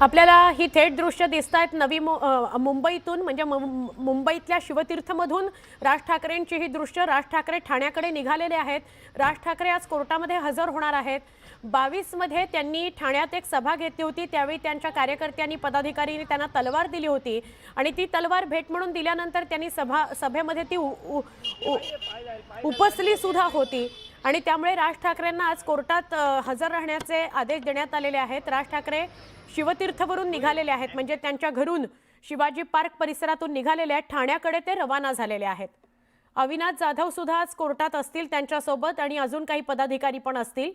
आपल्याला ही थेट दृश्य दिसत आहेत नवी मु- मुंबईतून म्हणजे मुं- मुंबईतल्या शिवतीर्थमधून राज ठाकरेंची ही दृश्य राज ठाकरे ठाण्याकडे निघालेले आहेत. राज ठाकरे आज कोर्टामध्ये हजर होणार आहेत. बावीसमध्ये त्यांनी ठाण्यात एक सभा घेतली होती. त्यावेळी त्यांच्या कार्यकर्त्यांनी पदाधिकारीने त्यांना तलवार दिली होती आणि ती तलवार भेट म्हणून दिल्यानंतर त्यांनी सभा सभेमध्ये ती उ- उ- उपसली सुद्धा होती. आणि त्यामुळे राज ठाकरेंना आज कोर्टात हजर राहण्याचे आदेश देण्यात आलेले आहेत. राज ठाकरे शिवतीर्थवरून निघालेले आहेत. म्हणजे त्यांच्या घरून शिवाजी पार्क परिसरातून निघालेले आहेत. ठाण्याकडे ते रवाना झालेले आहेत. अविनाश जाधव सुद्धा आज कोर्टात असतील त्यांच्यासोबत आणि अजून काही पदाधिकारी पण असतील.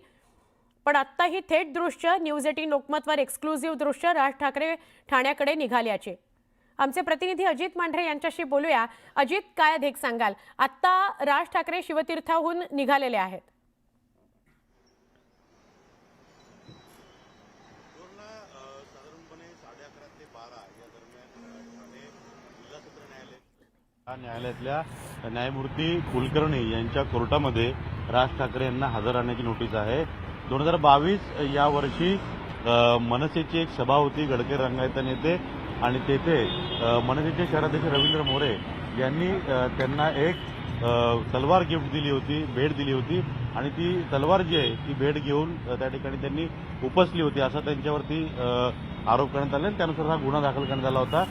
पण आत्ता ही थेट दृश्य न्यूज एटीन लोकमतवर एक्सक्लुझिव्ह दृश्य राज ठाकरे ठाण्याकडे निघाल्याचे. आमचे प्रतिनिधी अजित मांढरे यांच्याशी बोलूया. अजित काय अधिक सांगाल? आत्ता राज ठाकरे शिवतीर्थाहून निघालेले आहेत. या न्यायालयातल्या न्यायमूर्ती कुलकर्णी यांच्या कोर्टामध्ये राज ठाकरे यांना हजर राहण्याची नोटीस आहे. दोन हजार बावीस या वर्षी मनसेची एक सभा होती गडकरी रंगायतन येथे. आणि तेथे मनसेचे शहराध्यक्ष रवींद्र मोरे यांनी त्यांना एक तलवार गिफ्ट दिली होती भेट दिली होती. आणि ती तलवार जी आहे ती भेट घेऊन त्या ठिकाणी त्यांनी उपसली होती. असा त्यांच्यावरती आरोप करण्यात आला. आणि त्यानुसार हा गुन्हा दाखल करण्यात आला होता.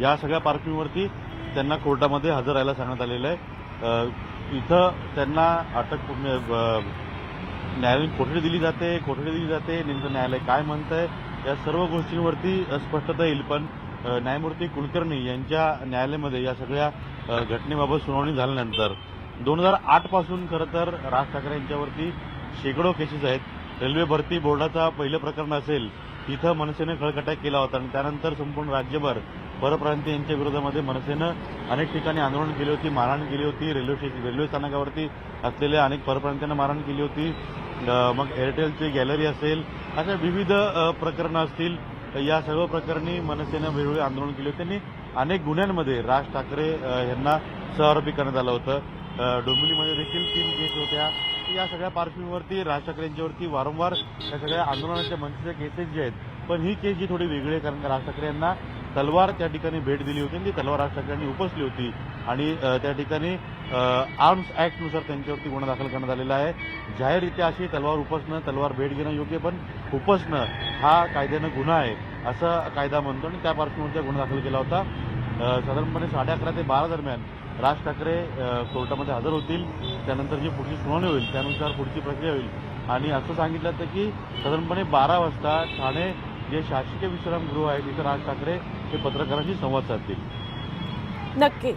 या सगळ्या पार्श्वभूमीवरती त्यांना कोर्टामध्ये हजर राहायला सांगण्यात आलेलं आहे. इथं त्यांना अटक न्यायालयीन कोठडी दिली जाते कोठडी दिली जाते नेमकं न्यायालय काय म्हणतंय या सर्व गोष्टींवरती स्पष्टता येईल. पण न्यायमूर्ती कुलकर्णी यांच्या न्यायालयामध्ये या सगळ्या घटनेबाबत सुनावणी झाल्यानंतर दोन हजार आठपासून खरं तर राज ठाकरे यांच्यावरती शेकडो केसेस आहेत. रेल्वे भरती बोर्डाचा पहिलं प्रकरण असेल तिथं मनसेनं खळकटा केला होता आणि त्यानंतर संपूर्ण राज्यभर परप्रांतीय यांच्या विरोधामध्ये मनसेनं अनेक ठिकाणी आंदोलन केली होती मारहाण केली होती. रेल्वे स्टेशन रेल्वे स्थानकावरती असलेल्या अनेक परप्रांतीयांना मारहाण केली होती. मग एअरटेलची गॅलरी असेल अशा विविध प्रकरणं असतील या सर्व प्रकरणी मनसेनं वेळोवेळी आंदोलन केले होते. आणि अनेक गुन्ह्यांमध्ये राज ठाकरे यांना सहआरोपी करण्यात आलं होतं. डोंबिवलीमध्ये देखील तीन केस होत्या. या सगळ्या पार्श्वभूमीवरती राज ठाकरे यांच्यावरती वारंवार या सगळ्या आंदोलनाच्या मनसेच्या केसेस जे आहेत पण ही केस जी थोडी वेगळी आहे कारण राज ठाकरे यांना तलवार त्या ठिकाणी भेट दिली होती आणि ती तलवार राज ठाकरे उपसली होती. आणि त्या ठिकाणी आर्म्स ॲक्टनुसार त्यांच्यावरती गुन्हा दाखल करण्यात आलेला आहे. जाहीररित्या अशी तलवार उपसणं तलवार भेट घेणं योग्य पण उपसणं हा कायद्यानं गुन्हा आहे असं कायदा म्हणतो. आणि त्या पार्श्वभूमीचा गुन्हा दाखल केला होता. साधारणपणे साडे अकरा ते बारा दरम्यान राज ठाकरे कोर्टामध्ये हजर होतील. त्यानंतर जी पुढची सुनावणी होईल त्यानुसार पुढची प्रक्रिया होईल. आणि असं सांगितलं तर की साधारणपणे बारा वाजता ठाणे जे शासकीय विश्रामगृह आहे तिथं राज ठाकरे हे पत्रकारांशी संवाद साधतील. नक्की.